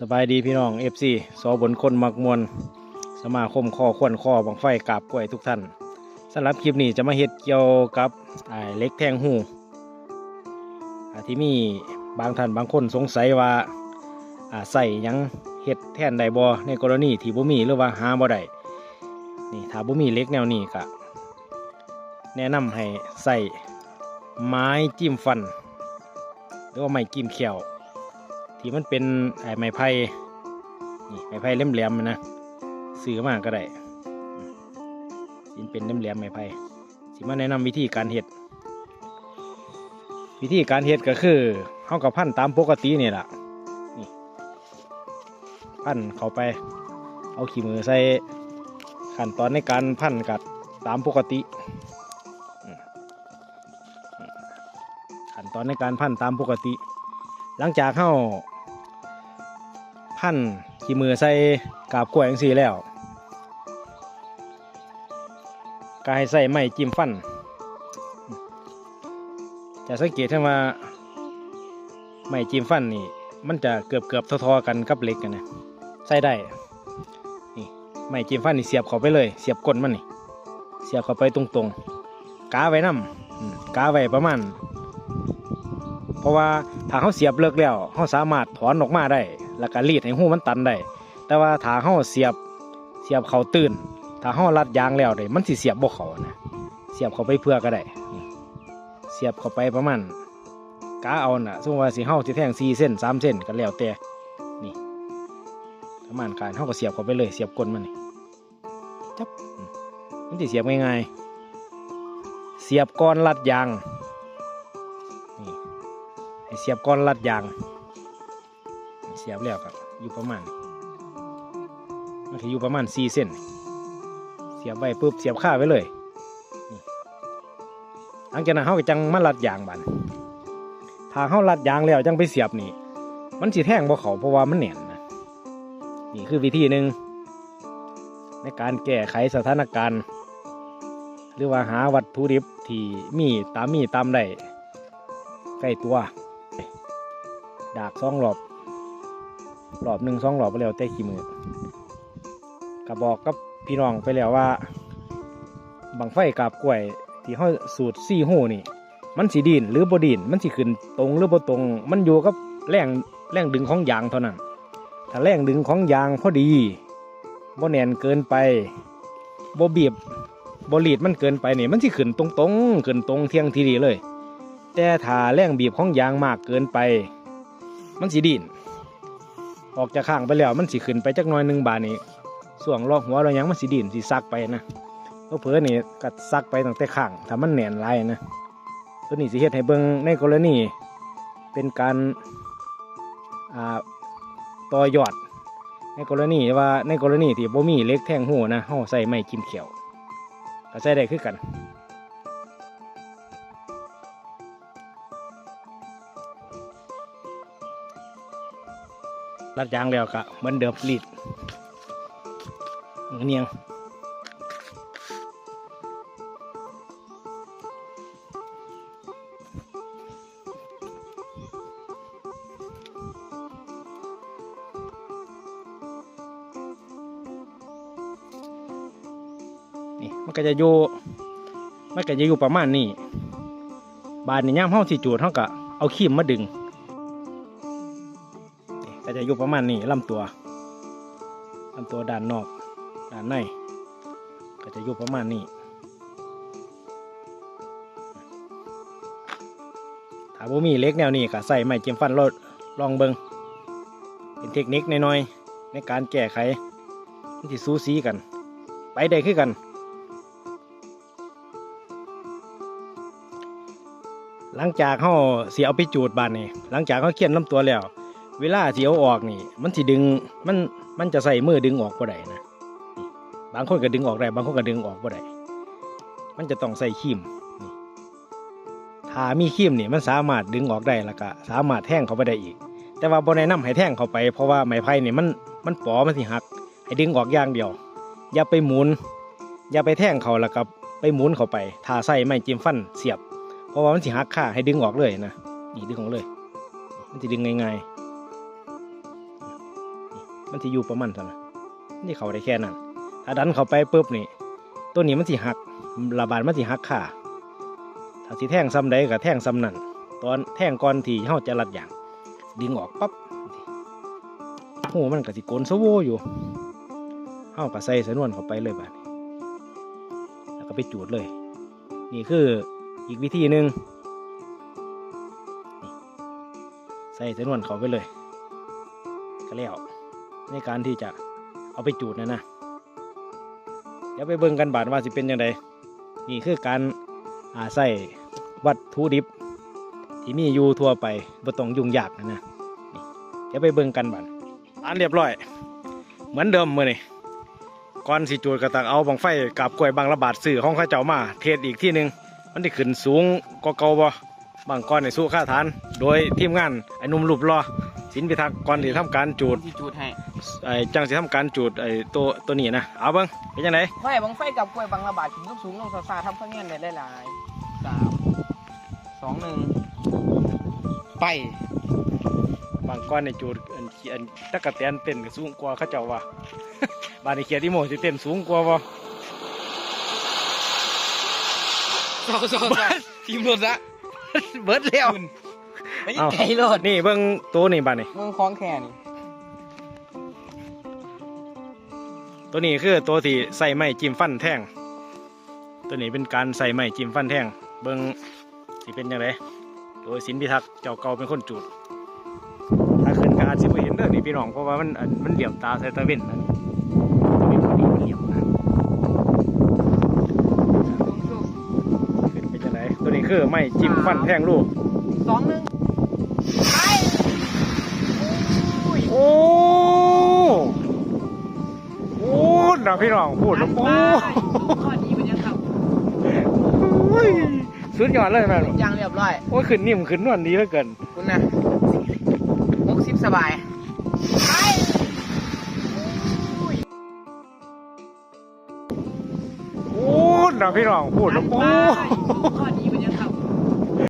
สบายดีพี่น้อง FC สอบนคนมักมวลสมาคมข้อควนข้อบังไฟกาบกล้วยทุกท่านสำหรับคลิปนี้จะมาเฮ็ดเกี่ยวกับเล็กแทงหูที่มีบางท่านบางคนสงสัยว่าใส่ยังเฮ็ดแทนไดบ่ในกรณีที่บ่มีหรือว่าหาบ่ได้นี่ถ้าบ่มีเล็กแนวนี้ก็แนะนำให้ใส่ไม้จิ้มฟัน หรือว่าไม้จิ้มเขียว ที่มันเป็นไอ้ไม้ไผ่นี่ไม้ไผ่เล่มแหลมนะซื้อมากก็ได้อืมสิเป็นเล่มแหลมไม้ไผ่สิมาแนะนำวิธีการเฮ็ด วิธีการเฮ็ดก็คือเฮากับพันตามปกตินี่แหละนี่พันเข้าไป เอาขี้มือใส่ขั้นตอนในการพันกับตามปกติขั้นตอนในการพันตามปกติ หลังจากเข้า พันขี้มือใส่กาบกล้วยจังซี่แล้วก็ให้ใส่ไม้จิ้มฟัน จะสังเกตได้ว่าไม้จิ้มฟันนี่ มันจะเกือบเกือบทอๆกันกับเหล็กกันนะใส่ได้นี่ไม้จิ้มฟันนี่เสียบเข้าไปเลย เสียบก้นมันนี่ เสียบเข้าไปตรงๆกาไว้นำกาไว้ประมาณ เพราะว่าถ้าเขาเสียบเลิกแล้วเขาสามารถถอนออกมาได้ แล้วก็รีดให้หูมันตันได้แต่ว่าถ้าเขาเสียบเสียบเขาตื่นถ้าเขารัดยางแล้วเลยมันสิเสียบบ่เขานะเสียบเขาไปเพื่อก็ได้เสียบเข้าไปประมาณกาเอาน่ะสมมติว่าสิเฮาสิแทงสี่เส้นสามเส้นก็แล้วแต่นี่ประมาณการเฮาก็เสียบเข้าไปเลยเสียบก้นมันนี่จับมันสิเสียบง่ายๆเสียบก้อนรัดยางนี่เสียบก้อนลัดยาง สียบแล้วครับอยู่ประมาณมันจะอยู่ประมาณสี่เส้น เสียบไว้ปุ๊บเสียบข้าไว้เลยหลังจากนั้นเขาก็จังมาลัดยางบันถ้าเขาลัดยางแล้วจังไปเสียบนี่ มันสิแท่งบ่เขาเพราะว่ามันแหน่นนะนี่คือวิธีหนึ่งในการแก้ไขสถานการณ์ หรือว่าหาวัตถุดิบที่มีตามมีตามได้ใกล้ตัว ดากสองรอบ รอบหนึ่งสองรอบไปแล้วแต่ขี้มือก็บอกกับพี่น้องไปแล้วว่าบังไฟกาบกล้วย ที่เขาสูตรซี่หูนี่ มันสีดินหรือบดินมันสิขึ้นตรงหรือบตรง มันอยู่กับแรงแรงดึงของยางเท่านั้น ถ้าแรงดึงของยางพอดีบ่แน่นเกินไปบ่บีบบ่รีดมันเกินไปนี่มันสิขึ้นตรงตรงขึ้นตรงเที่ยงทีดีเลย แต่ถ้าแรงบีบของยางมากเกินไป มันสิดิน ออกจากข้างไปแล้วมันสิขึ้นไปจักหน้อยหนึ่งบาทนี่ส่วงลอกหัวเรายังมันสิดินสิซักไปนะก็เผื่อนี่ก็ซักไปตั้งแต่ข้างถ้ามันแหน่นหลายนะตัวนี้สิเฮ็ดให้เบิ่งในกรณีเป็นการต่อยอด ในกรณีว่าในกรณีที่บ่มีเล็กแท่งหูนะเฮาใส่ไม้กิมเขียวก็ใส่ได้คือกัน รัดยางแล้วก็เหมือนเดิมรีดเนียงนี่มันก็จะอยู่มันก็จะอยู่ประมาณนี้บานนี่ย่ามห้องสี่จูดห้องก็เอาขีมมาดึง จะอยู่ประมาณนี้ลำตัวลำตัวด้านนอกด้านในก็จะอยู่ประมาณนี้ถ้าบ่มีเล็กแนวนี้ก็ใส่ไม้จิ้มฟันลดลองเบิงเป็นเทคนิคน้อยๆในการแก้ไขมันสิสูสีกัน ไปได้คือกัน หลังจากเขาเสียเอาไปจูดบานนี่หลังจากเขาเคียนลำตัวแล้ว เวลาที่เอาออกนี่ มันสิดึงมันมันจะใส่มือดึงออกบ่ได้นะบางคนก็ดึงออกได้บางคนก็ดึงออกบ่ได้มันจะต้องใส่ครีมถ้ามีครีมนี่มันสามารถดึงออกได้แล้วก็สามารถแท่งเขาไปได้อีก แต่ว่าบ่แนะนำให้แท่งเขาไปเพราะว่าไม้ไผ่นี่มันมันปอมันสิหัก ให้ดึงออกอย่างเดียว อย่าไปหมุน อย่าไปแท่งเขาแล้วก็ไปหมุนเขาไปถ้าใส่ไม้จิ้มฟันเสียบ เพราะว่ามันสิหักค่าให้ดึงออกเลยนะนี่ดึงออกเลย มันจะดึงง่ายๆ มันสิอยู่ประมาณเท่านั้นนี่เขาได้แค่นั้นถ้าดันเขาไปปุ๊บนี่ตัวนี้มันสิหักระบาดมันสิหักขาถ้าสิแท่งซ้ำใดก็แท่งซ้ำนั่นตอนแท่งก่อนที่เฮาจะรัดอย่าง ดึงออกปั๊บหูมันก็สิโกนสโวอยู่เฮาก็ใส่สนวนเข้าไปเลยบานี้แล้วก็ไปจูดเลย นี่คืออีกวิธีหนึ่งใส่สนวนเข้าไปเลย ก็แล้ว ในการที่จะเอาไปจูดนะนะเดี๋ยวไปเบิ่งกันบาดว่าสิเป็นยังไงนี่คือการอาใส่วัตถุดิบ ที่มีอยู่ทั่วไปบ่ต้องยุ่งยากนะนะเดี๋ยวไปเบิ่งกันบาดอันเรียบร้อย เหมือนเดิมมือนี่ก่อนสิจูดก็ต้องเอาบังไฟกับกล้วยบางระบาดซื้อของข้าเจ้ามาเทศอีกที่หนึ่งมันได้ขึ้นสูงกว่าเก่าบ่บางก้อนในสู้ค่าฐาน โดยทีมงานไอ้นุ่มรูปรอสินพิทักษ์ก่อนที่ทำการจูดจูดให้ ไอ้จังสิทำการจูดไอ้ตัวตัวนี้นะเอาเบิ้งเป็นยังไงไฟบังไฟกับกล้วยบางระบาดขึ้นลูกสูงลงซาซาทำข้างเงี้ยได้หลายๆสามสองหนึ่งไปบางก้อนในจูดอันเขียนตะกะแตนเต้นก็สูงกว่าเขาเจ้าว่าบานในเขียนที่โมสิเต้นสูงกว่าบ่สองสองทีมรถละเบิดแล้วไม่ใช่ไก่รถนี่เบิ้งตัวนี้บานนี่มึงคล้องแค่นี่ ตัวนี้คือตัวที่ใส่ไม้จิ้มฟันแท่ง ตัวนี้เป็นการใส่ไม้จิ้มฟันแท่ง เบิ้งสิเป็นยังไงโดยสินพิทักษ์เจ้าเก่าเป็นคนจูดถ้าขึ้นกาจสิบเห็นเด้อนี่พี่น้องเพราะว่ามันมันเหลี่ยมตาใส่ตะเวนนั่นตะเวนมันเหลี่ยมนะขึ้นเป็นยังไงตัวนี้คือไม้จิ้มฟันแท่งลูกสองหนึ่งไป นะพี่น้องพูดแล้วโอ้ข้อดีเป็นยังครับโอ้ยสุดยอดเลยแม่นยางเรียบร้อยโอ้ยขึ้นนิ่มขึ้นนวลดีเหลือเกินคุณนะหกสิบสบายไปโอ้ยโอ้นะพี่น้องพูดแล้วโอ้ข้อดีเป็นยัง